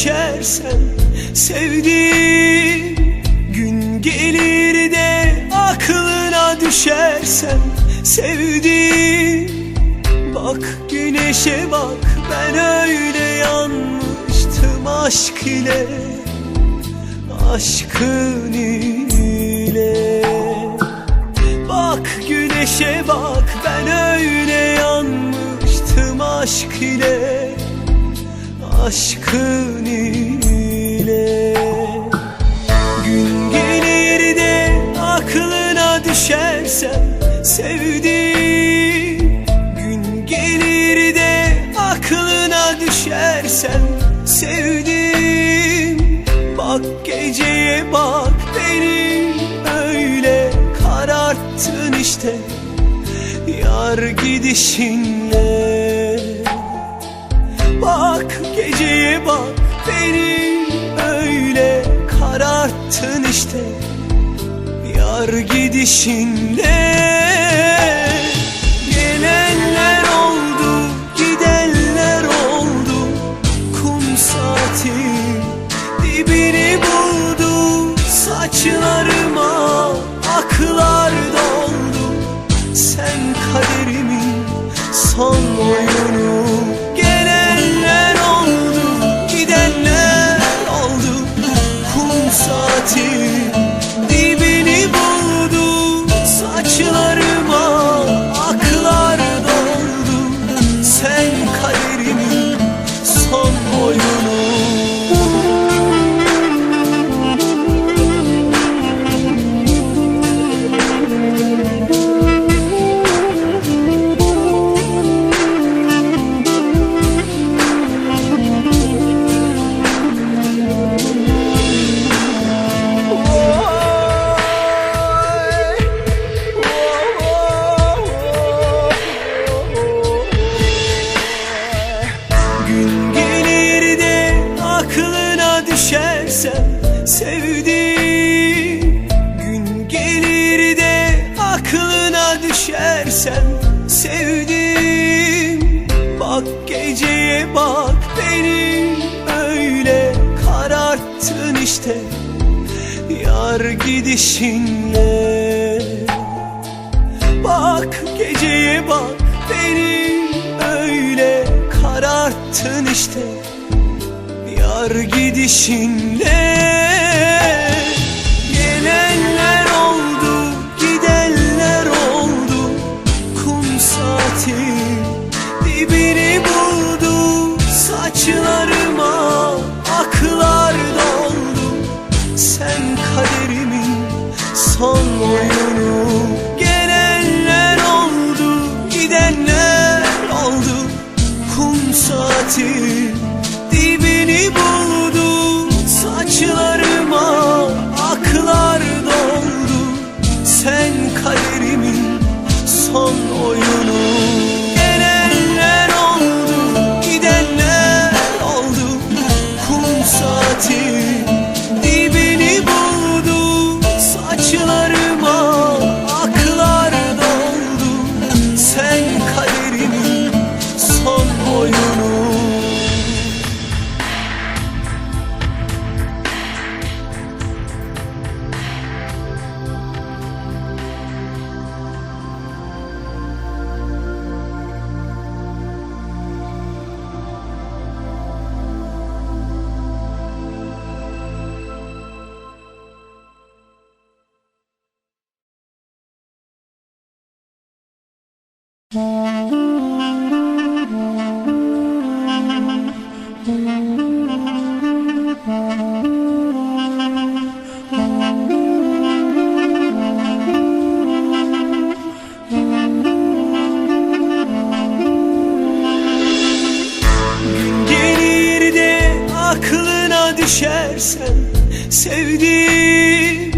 Düşersen sevdiğim. Gün gelir de aklına düşersen sevdiğim Bak güneşe bak ben öyle yanmıştım aşk ile Aşkın ile. Bak güneşe bak ben öyle yanmıştım aşk ile Aşkın ile. Gün gelir de aklına düşersem sevdiğim Gün gelir de aklına düşersem sevdiğim Bak geceye bak beni öyle kararttın işte. Yar gidişinle. Bak geceye bak beni öyle kararttın işte Yar gidişinle sevdiğim Gün gelir de aklına düşersem sevdiğim Bak geceye bak beni öyle kararttın işte. Yar gidişinle. Bak geceye bak beni öyle kararttın işte. Yar gidişinle düşersen sevdiğim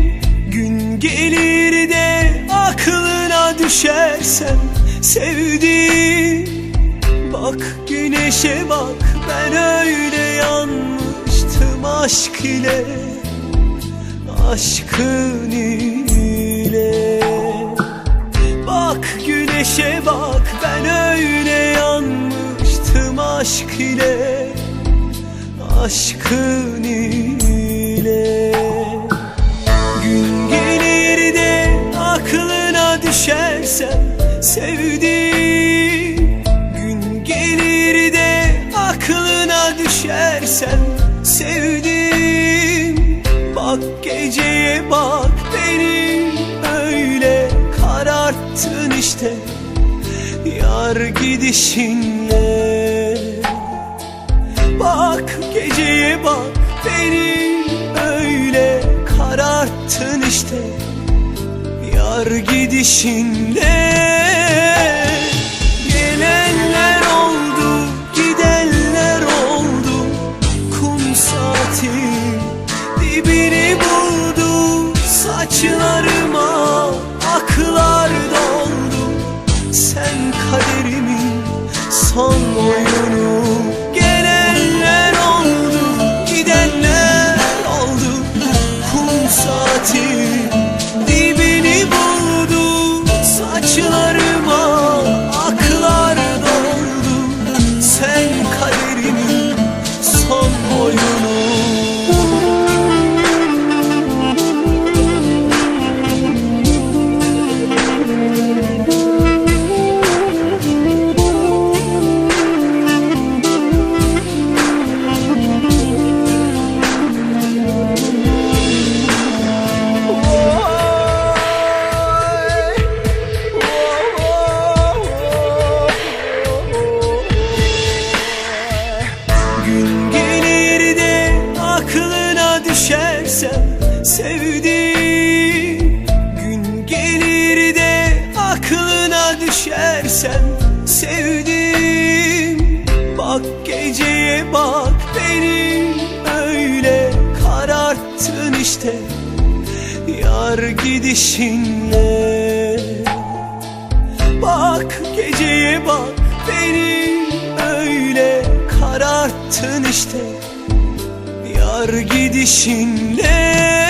Gün gelir de aklına düşersen sevdiğim Bak güneşe bak ben öyle yanmıştım aşk ile Aşkın ile. Bak güneşe bak ben öyle yanmıştım aşk ile Aşkın ile. Gün gelir de aklına düşersem sevdiğim. Gün gelir de aklına düşersem sevdiğim. Bak geceye bak beni öyle kararttın işte. Yar gidişinle Bak geceye bak. Beni öyle kararttın işte. Yar gidişinde bak beni öyle kararttın işte Yar gidişinle. Bak geceye bak beni öyle kararttın işte Yar gidişinle